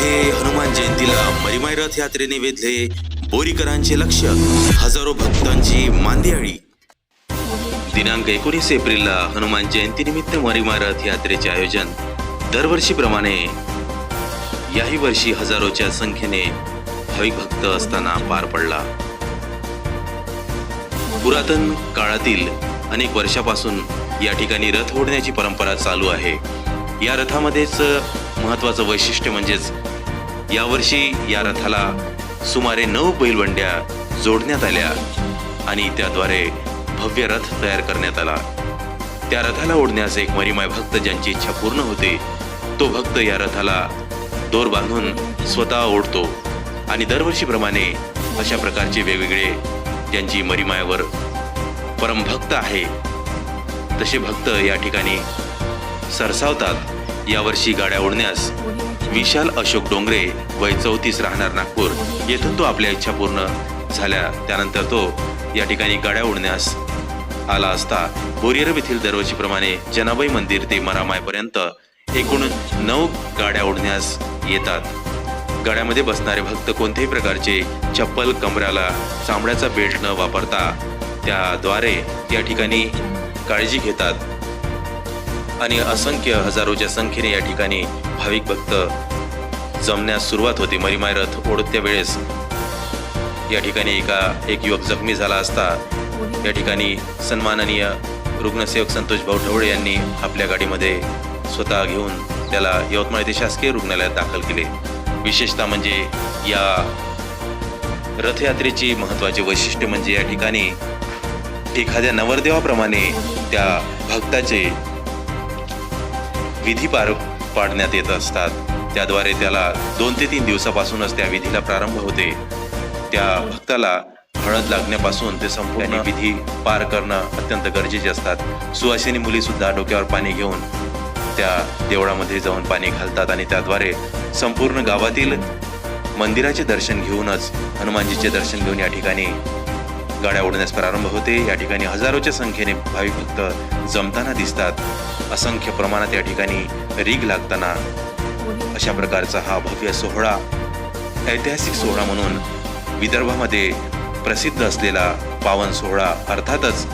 येथे हनुमान जयंतीला मरिमाय रथ यात्रेने वेधले बोरीकरांचे लक्ष हजारो भक्तांची मांदियाळी. दिनांक एकोणीस एप्रिलला हनुमान जयंतीनिमित्त मरिमाय रथ यात्रेचे आयोजन. दरवर्षीप्रमाणे याही वर्षी हजारोच्या संख्येने भाविक भक्त असताना पार पडला. पुरातन काळातील अनेक वर्षापासून या ठिकाणी रथ ओढण्याची परंपरा चालू आहे. या रथामध्येच महत्त्वाचं वैशिष्ट्य म्हणजेच यावर्षी या रथाला सुमारे नऊ बैलबंड्या जोडण्यात आल्या आणि त्याद्वारे भव्य रथ तयार करण्यात आला. त्या रथाला ओढण्यास एक मरिमाय भक्त ज्यांची इच्छा पूर्ण होते तो भक्त या रथाला दोर बांधून स्वतः ओढतो आणि दरवर्षीप्रमाणे अशा प्रकारचे वेगवेगळे ज्यांची मरीमायावर परमभक्त आहे तसे भक्त या ठिकाणी सरसावतात. यावर्षी गाड्या ओढण्यास विशाल अशोक डोंगरे वय चौतीस राहणार नागपूर. येथून तो आपल्या इच्छा पूर्ण झाल्या. त्यानंतर तो या ठिकाणी गाड्या ओढण्यास आला असता. बोरियर येथील दरवर्षीप्रमाणे जनाबाई मंदिर ते मरामायपर्यंत एकूण नऊ गाड्या ओढण्यास येतात. गाड्यामध्ये बसणारे भक्त कोणत्याही प्रकारचे चप्पल कमऱ्याला चामड्याचा बेल्ट न वापरता त्याद्वारे या ठिकाणी काळजी घेतात. आणि असंख्य हजारोच्या संख्येने या ठिकाणी भाविक भक्त जमण्यास सुरुवात होते. मरीमाय रथ ओढत्या वेळेस या ठिकाणी एका एक युवक जखमी झाला असता. या ठिकाणी सन्माननीय रुग्णसेवक संतोष भाऊ ढवळे यांनी आपल्या गाडीमध्ये स्वतः घेऊन त्याला यवतमाळ येथे शासकीय रुग्णालयात दाखल केले. विशेषतः म्हणजे या रथयात्रेची महत्त्वाचे वैशिष्ट्य म्हणजे या ठिकाणी एखाद्या नवरदेवाप्रमाणे त्या भक्ताचे विधी पार पाडण्यात येत असतात. त्याद्वारे त्याला दोन ते तीन दिवसापासूनच त्या विधीला प्रारंभ होते. त्या भक्ताला हळद लागण्यापासून ते संपूर्ण विधी पार करणं अत्यंत गरजेचे असतात. सुवासिनी मुली सुद्धा डोक्यावर पाणी घेऊन त्या देवळामध्ये जाऊन पाणी घालतात आणि त्याद्वारे संपूर्ण गावातील मंदिराचे दर्शन घेऊनच हनुमानजीचे दर्शन घेऊन या ठिकाणी गाड्या ओढण्यास प्रारंभ होते. या ठिकाणी हजारोच्या संख्येने भाविक भक्त जमताना दिसतात. असंख्य प्रमाणात या ठिकाणी रीग लागताना अशा प्रकारचा हा भव्य सोहळा ऐतिहासिक सोहळा म्हणून विदर्भामध्ये प्रसिद्ध असलेला पावन सोहळा अर्थातच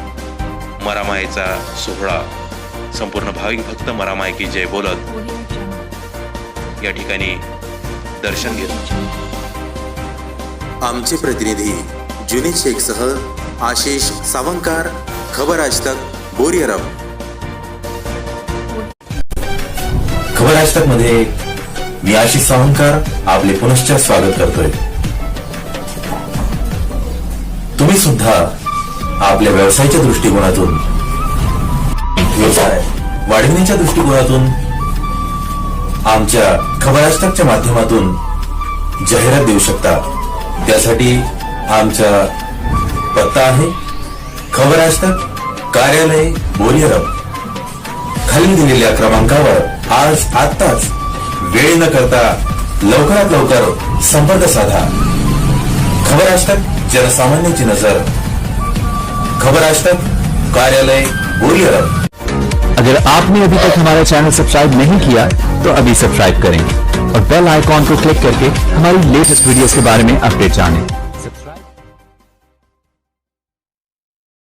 मरामायेचा सोहळा. संपूर्ण भाविक भक्त मरामाय की जय बोलत या ठिकाणी दर्शन घेत आमचे प्रतिनिधी जुनीद शेख सह आशिष सावंकार खबर आज तक बोरियरम. खबर आज तकमध्ये मी आशिष सावंकर आपले पुनश्च स्वागत करतोय. तुम्ही सुद्धा आपल्या व्यवसायाच्या दृष्टिकोनातून व्यवसाय वाढविण्याच्या दृष्टिकोनातून आमच्या खबर माध्यमातून जाहिरात देऊ शकता. त्यासाठी आमचा पत्ता आहे खबर आज कार्यालय बोरियरम. खाली दिलेल्या क्रमांकावर आज आत्ताच वेळ न करता लवकरात लवकर संपर्क साधा. खबर आज तक जनसामान्याची नज़र. खबर आज तक कार्यालय गोरियर अगर आपने अभी तक हमारा चैनल सब्सक्राइब नहीं किया तो अभी सब्सक्राइब करें और बेल आइकॉन को क्लिक करके हमारी लेटेस्ट वीडियोस के बारे में अपडेट जानें।